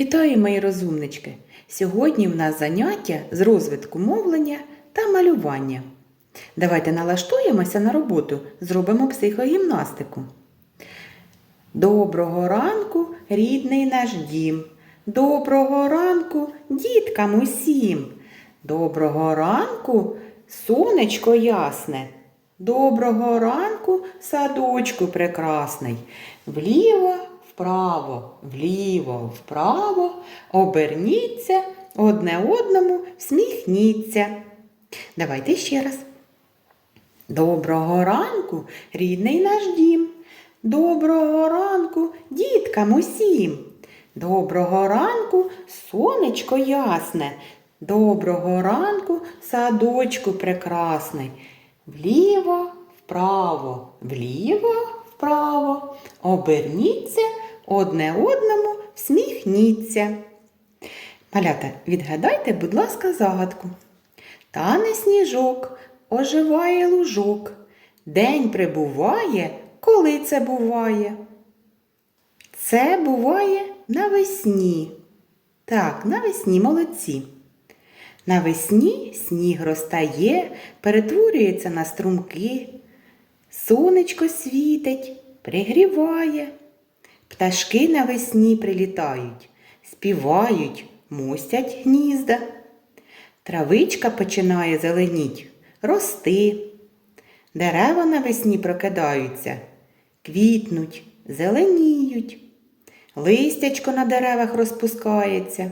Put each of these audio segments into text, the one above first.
Вітаю, мої розумнички! Сьогодні в нас заняття з розвитку мовлення та малювання. Давайте налаштуємося на роботу, зробимо психогімнастику. Доброго ранку, рідний наш дім. Доброго ранку, діткам усім. Доброго ранку, сонечко ясне. Доброго ранку, садочку прекрасний. Вліво, вправо, вліво, вправо, оберніться, одне одному всміхніться. Давайте ще раз. Доброго ранку, рідний наш дім. Доброго ранку, діткам усім. Доброго ранку, сонечко ясне. Доброго ранку, садочку прекрасний. Вліво, вправо, вліво, вправо. Оберніться, одне одному всміхніться. Малята, відгадайте, будь ласка, загадку. Тане сніжок, оживає лужок. День прибуває, коли це буває. Це буває навесні. Так, навесні молодці. Навесні сніг розтає, перетворюється на струмки. Сонечко світить, пригріває. Пташки навесні прилітають, співають, мостять гнізда. Травичка починає зеленіть, рости. Дерева навесні прокидаються, квітнуть, зеленіють. Листячко на деревах розпускається.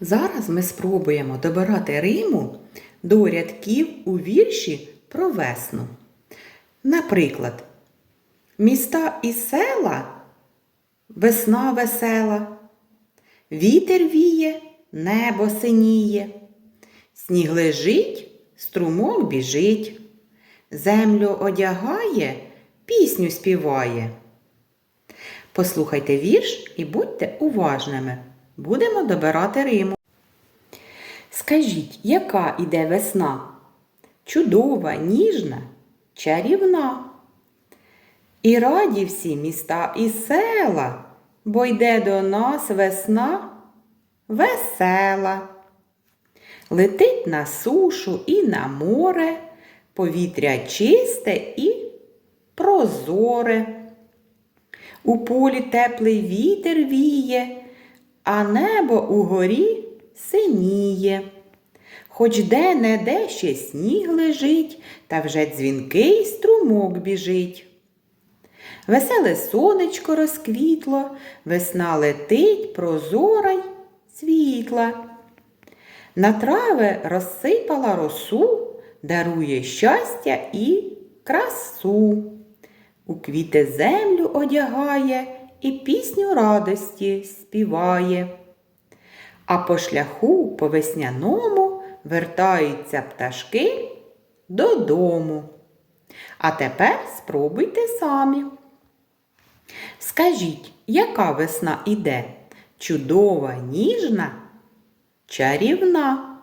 Зараз ми спробуємо добирати Риму до рядків у вірші про весну. Наприклад, міста і села весна весела, вітер віє, небо синіє, сніг лежить, струмок біжить, землю одягає, пісню співає. Послухайте вірш і будьте уважними. Будемо добирати Риму. Скажіть, яка іде весна? Чудова, ніжна, чарівна. І раді всі міста і села, бо йде до нас весна весела. Летить на сушу і на море, повітря чисте і прозоре. У полі теплий вітер віє, а небо угорі синіє. Хоч де не де ще сніг лежить, та вже дзвінкий струмок біжить. Веселе сонечко розквітло, весна летить прозора й світла. На трави розсипала росу, дарує щастя і красу. У квіти землю одягає і пісню радості співає. А по шляху по весняному вертаються пташки додому. А тепер спробуйте самі. Скажіть, яка весна іде? Чудова, ніжна, чарівна.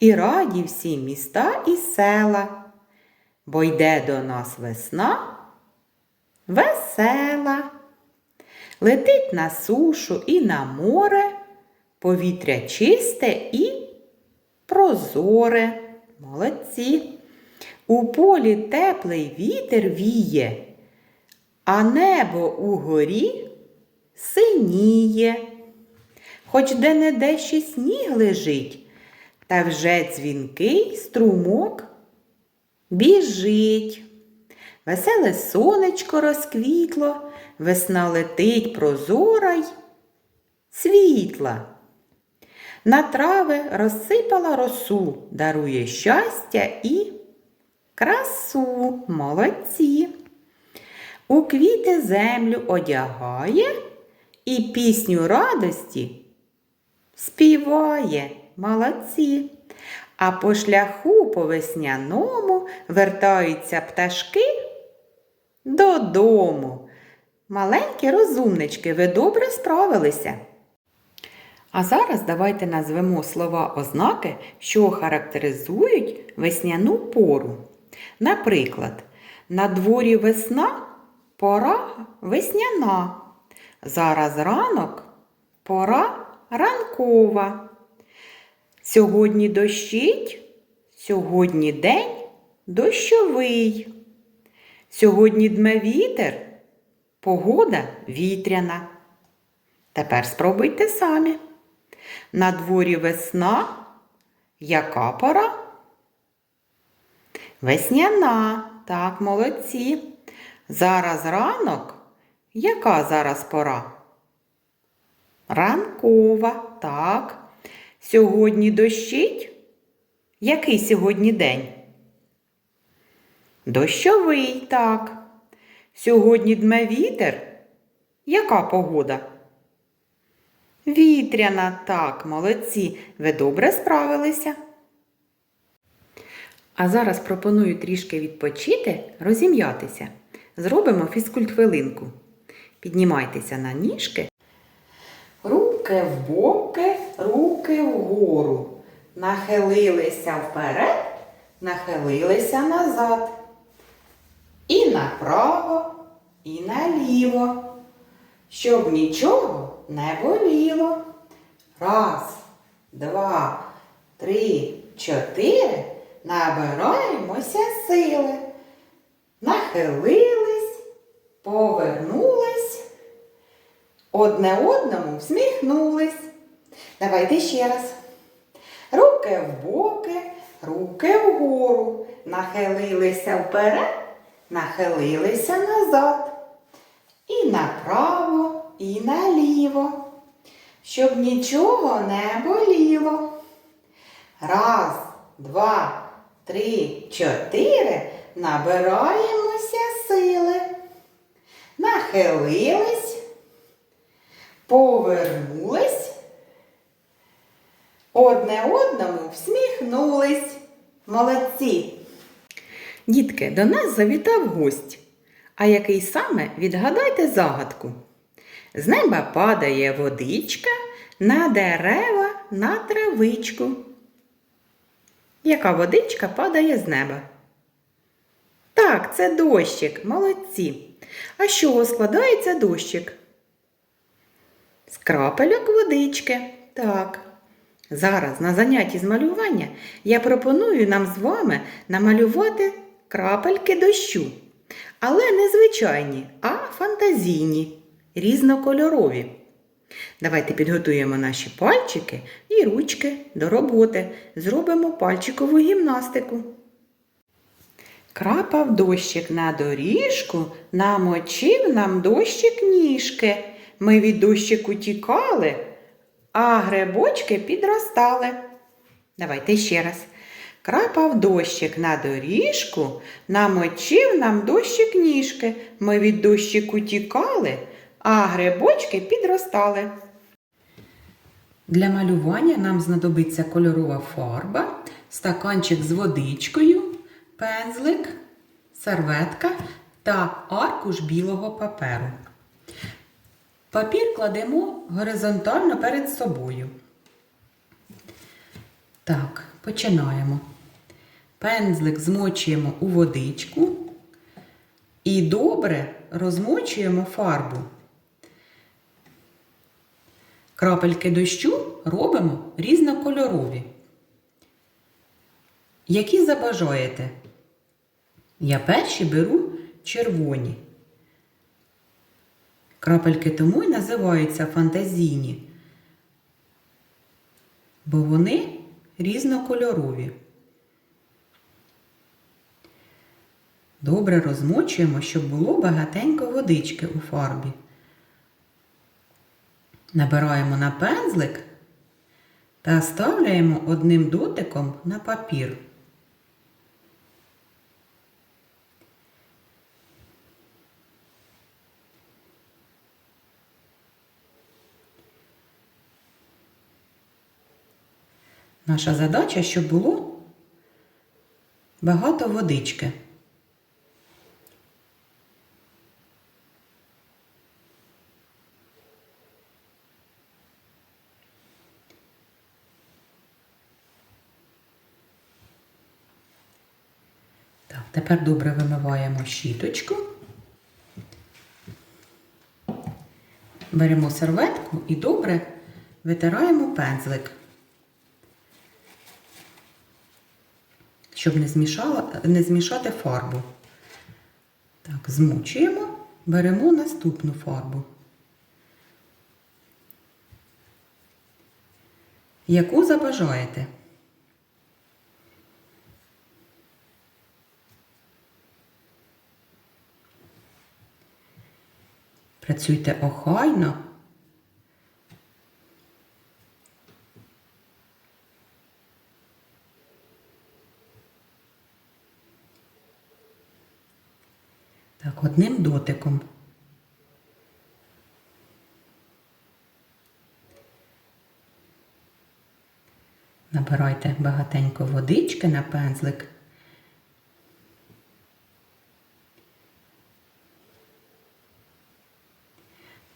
І раді всі міста і села, бо йде до нас весна весела. Летить на сушу і на море, повітря чисте і прозоре. Молодці. У полі теплий вітер віє, а небо угорі синіє. Хоч де не де ще сніг лежить, та вже дзвінкий струмок біжить. Веселе сонечко розквітло, весна летить прозора й світла. На трави розсипала росу, дарує щастя і красу. Молодці. У квіти землю одягає і пісню радості співає. Молодці. А по шляху по весняному вертаються пташки додому. Маленькі розумнички, ви добре справилися. А зараз давайте назвемо слова ознаки, що характеризують весняну пору. Наприклад, на дворі весна, пора весняна. Зараз ранок Пора ранкова. Сьогодні дощить, сьогодні день дощовий. Сьогодні дме вітер, погода вітряна. Тепер спробуйте самі. На дворі весна. Яка пора? Весняна. Так, молодці. Зараз ранок. Яка зараз пора? Ранкова. Так. Сьогодні дощить? Який сьогодні день? Дощовий, так. Сьогодні дме вітер. Яка погода? Вітряна, так, молодці. Ви добре справилися. А зараз пропоную трішки відпочити, розім'ятися. Зробимо фізкульт-хвилинку. Піднімайтеся на ніжки. Руки в боки, руки вгору. Нахилилися вперед, нахилилися назад. І направо, і наліво. Щоб нічого не боліло. Раз, два, три, чотири. Набираємося сили. Нахилились, повернулись, одне одному всміхнулись. Давайте ще раз. Руки в боки, руки вгору. Нахилилися вперед, нахилилися назад. І направо, і наліво, щоб нічого не боліло. Раз, два, три, чотири. Набираємося сили. Нахилились, повернулись, одне одному всміхнулись. Молодці. Дітки, до нас завітав гость. А який саме відгадайте загадку. З неба падає водичка на дерева, на травичку. Яка водичка падає з неба? Так, це дощик, молодці. А з чого складається дощик? З крапельок водички. Так. Зараз на занятті з малювання я пропоную нам з вами намалювати крапельки дощу. Але не звичайні, а фантазійні, різнокольорові. Давайте підготуємо наші пальчики і ручки до роботи. Зробимо пальчикову гімнастику. Крапав дощик на доріжку, намочив нам дощик ніжки. Ми від дощику тікали, а грибочки підростали. Давайте ще раз. Крапав дощик на доріжку, намочив нам дощик ніжки. Ми від дощику тікали, а грибочки підростали. Для малювання нам знадобиться кольорова фарба, стаканчик з водичкою, пензлик, серветка та аркуш білого паперу. Папір кладемо горизонтально перед собою. Так, починаємо. Пензлик змочуємо у водичку і добре розмочуємо фарбу. Крапельки дощу робимо різнокольорові. Які забажаєте? Я перші беру червоні. Крапельки тому й називаються фантазійні, бо вони різнокольорові. Добре розмочуємо, щоб було багатенько водички у фарбі. Набираємо на пензлик та ставляємо одним дотиком на папір. Наша задача, щоб було багато водички. Тепер добре вимиваємо щіточку. Беремо серветку і добре витираємо пензлик, щоб не, змішала, не змішати фарбу. Так, змочуємо, беремо наступну фарбу. Яку забажаєте? Працюйте охайно. Так, одним дотиком. Набирайте багатенько водички на пензлик.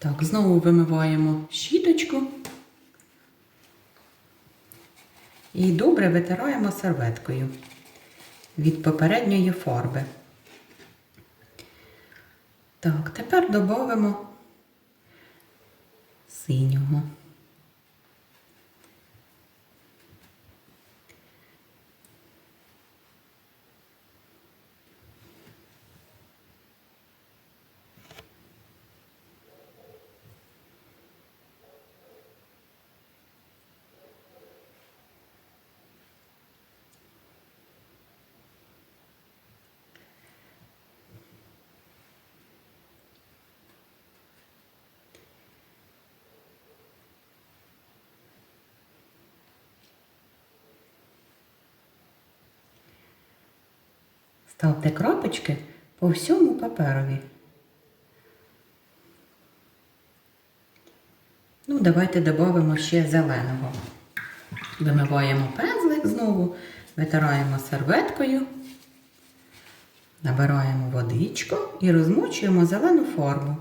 Так, знову вимиваємо щіточку і добре витираємо серветкою від попередньої фарби. Так, тепер додамо синього. Ставте крапочки по всьому паперові. Ну, давайте додамо ще зеленого. Вимиваємо пензлик знову, витираємо серветкою, набираємо водичку і розмочуємо зелену фарбу.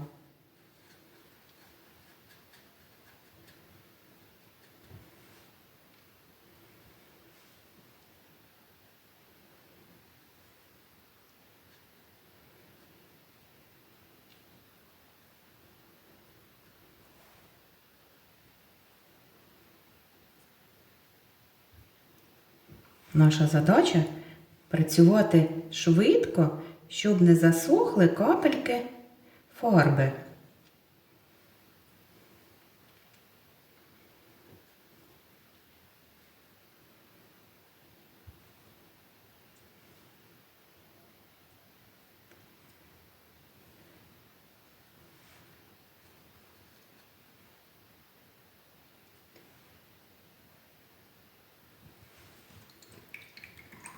Наша задача працювати швидко, щоб не засохли капельки фарби.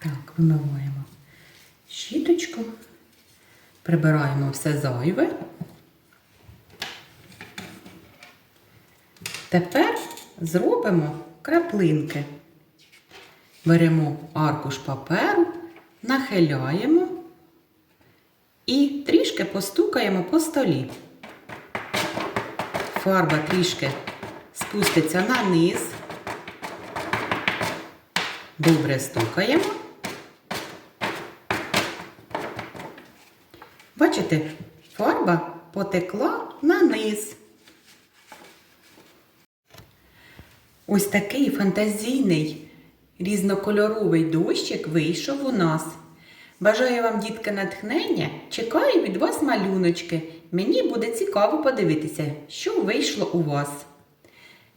Так, вимиваємо щіточку, прибираємо все зайве. Тепер зробимо краплинки. Беремо аркуш паперу, нахиляємо і трішки постукаємо по столі. Фарба трішки спуститься на низ. Добре стукаємо. Бачите, фарба потекла на низ. Ось такий фантазійний різнокольоровий дощик вийшов у нас. Бажаю вам, дітки, натхнення. Чекаю від вас малюночки. Мені буде цікаво подивитися, що вийшло у вас.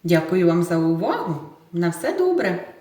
Дякую вам за увагу. На все добре!